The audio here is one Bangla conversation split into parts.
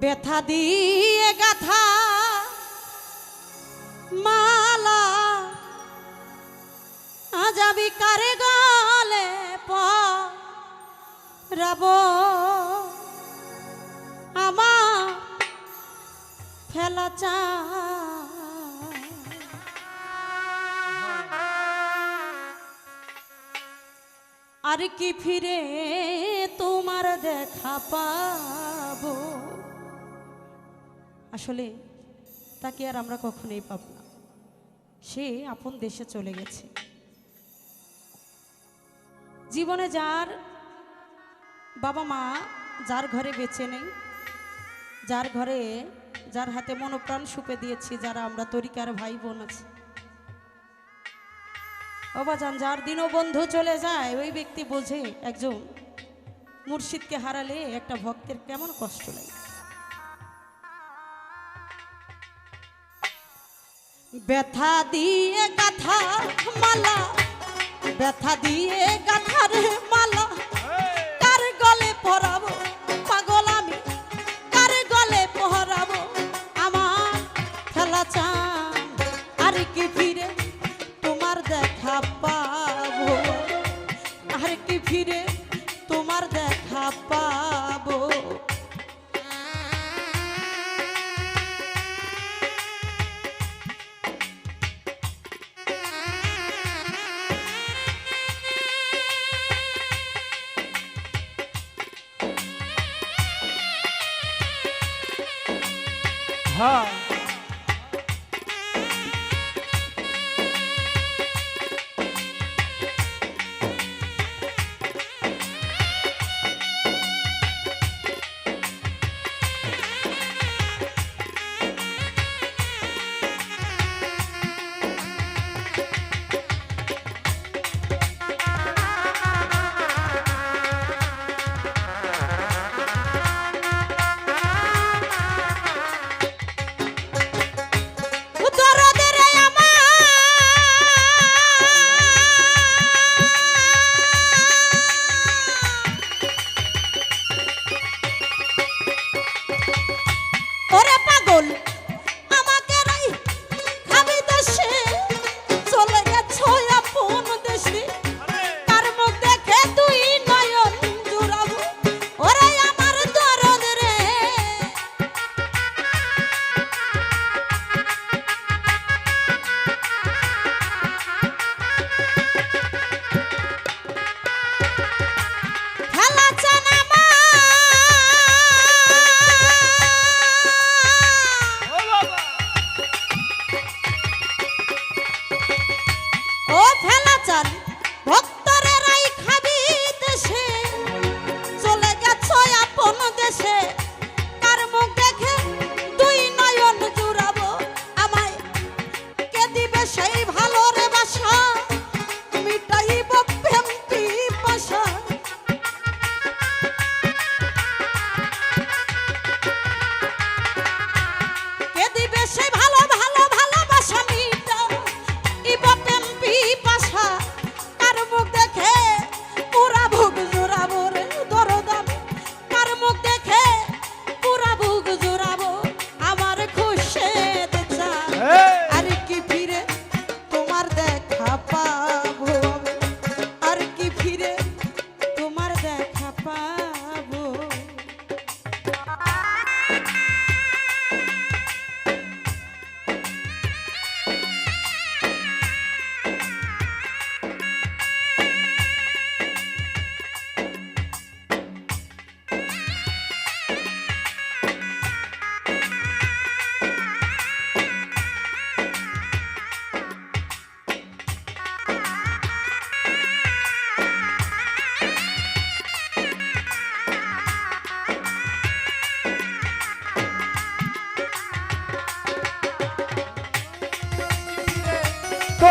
ব্যথা দিয়ে গাথা মালা। আজাবি কারে গলে পরাব। আমার ফেলা চা। আর কি ফিরে তোমার দেখা পাবো? আসলে তাকে আর আমরা কখনোই পাব না। সে আপন দেশে চলে গেছে। জীবনে যার বাবা মা যার ঘরে বেঁচে নেই, যার ঘরে, যার হাতে মনোপ্রাণ সুপে দিয়েছি, যারা আমরা তরিকার ভাই বোন আছি। অবাজান, যার দিনও বন্ধু চলে যায়, ওই ব্যক্তি বোঝে, একজন মুর্শিদকে হারালে একটা ভক্তের কেমন কষ্ট লাগে? ব্যথা দিয়ে গাথা মালা, ব্যথা দিয়ে গাথার মালা। কার গলে পরাবো? পাগল আমি। কার গলে পরাবো? আমার খেলা চান আর কি ফিরে তোমার দেখা পাবো? আর কি ফিরে তোমার দেখা পাবো?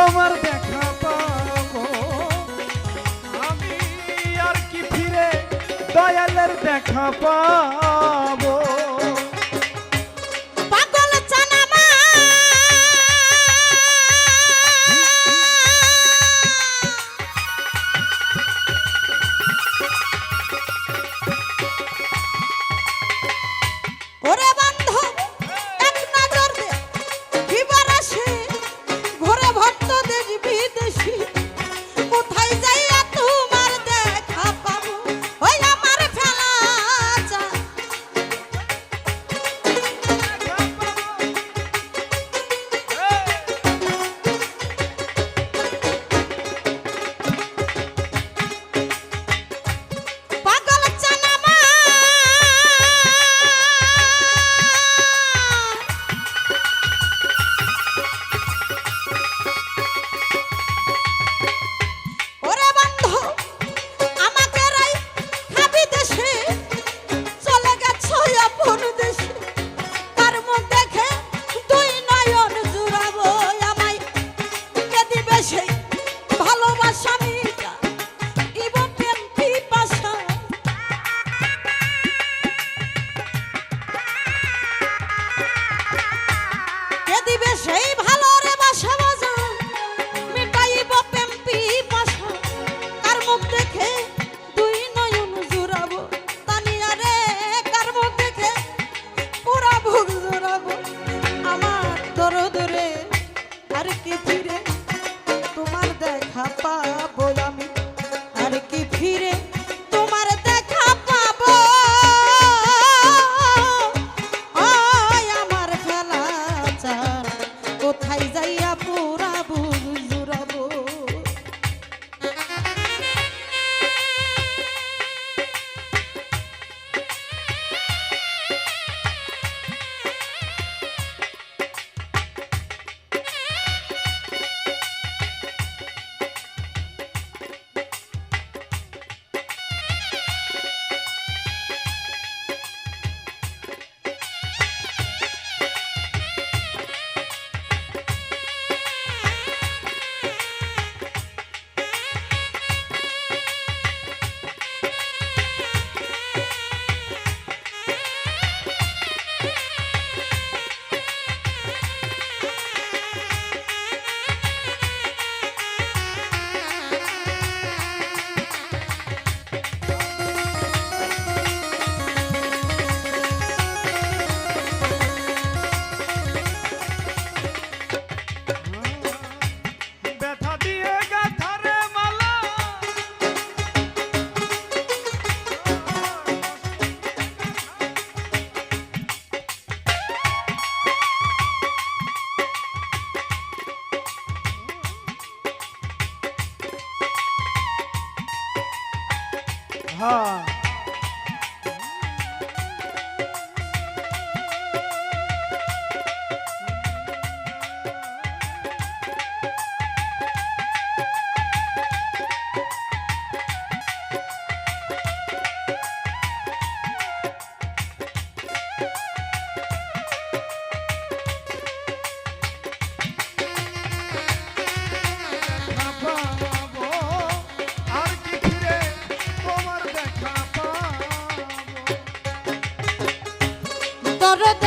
তোমার দেখা পাবো। আমি আর কি ফিরে দয়ালের দেখা পাবো। দরদ